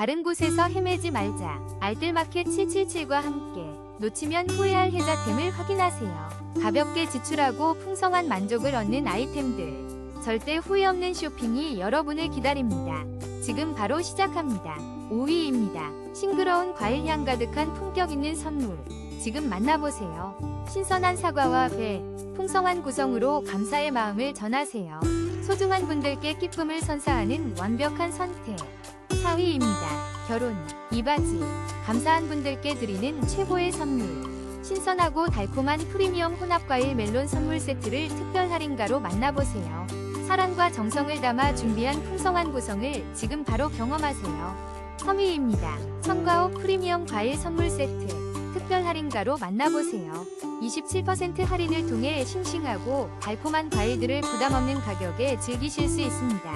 다른 곳에서 헤매지 말자. 알뜰마켓 777과 함께 놓치면 후회할 혜자템을 확인하세요. 가볍게 지출하고 풍성한 만족을 얻는 아이템들. 절대 후회 없는 쇼핑이 여러분을 기다립니다. 지금 바로 시작합니다. 5위입니다. 싱그러운 과일 향 가득한 품격 있는 선물. 지금 만나보세요. 신선한 사과와 배, 풍성한 구성으로 감사의 마음을 전하세요. 소중한 분들께 기쁨을 선사하는 완벽한 선택. 4위입니다. 결혼, 이바지. 감사한 분들께 드리는 최고의 선물. 신선하고 달콤한 프리미엄 혼합과일 멜론 선물 세트를 특별 할인가로 만나보세요. 사랑과 정성을 담아 준비한 풍성한 구성을 지금 바로 경험하세요. 3위입니다. 청가오 프리미엄 과일 선물 세트. 특별 할인가로 만나보세요. 27% 할인을 통해 싱싱하고 달콤한 과일들을 부담 없는 가격에 즐기실 수 있습니다.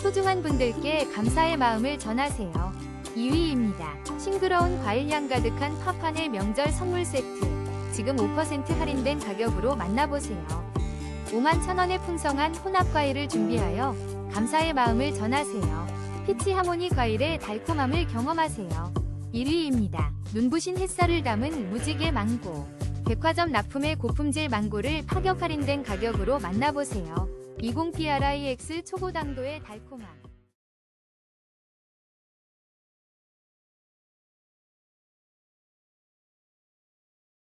소중한 분들께 감사의 마음을 전하세요. 2위입니다. 싱그러운 과일향 가득한 파판의 명절 선물 세트. 지금 5% 할인된 가격으로 만나보세요. 5만 천원의 풍성한 혼합 과일을 준비하여 감사의 마음을 전하세요. 피치 하모니 과일의 달콤함을 경험하세요. 1위입니다. 눈부신 햇살을 담은 무지개 망고. 백화점 납품의 고품질 망고를 파격 할인된 가격으로 만나보세요. 20PRIX 초고당도의 달콤함.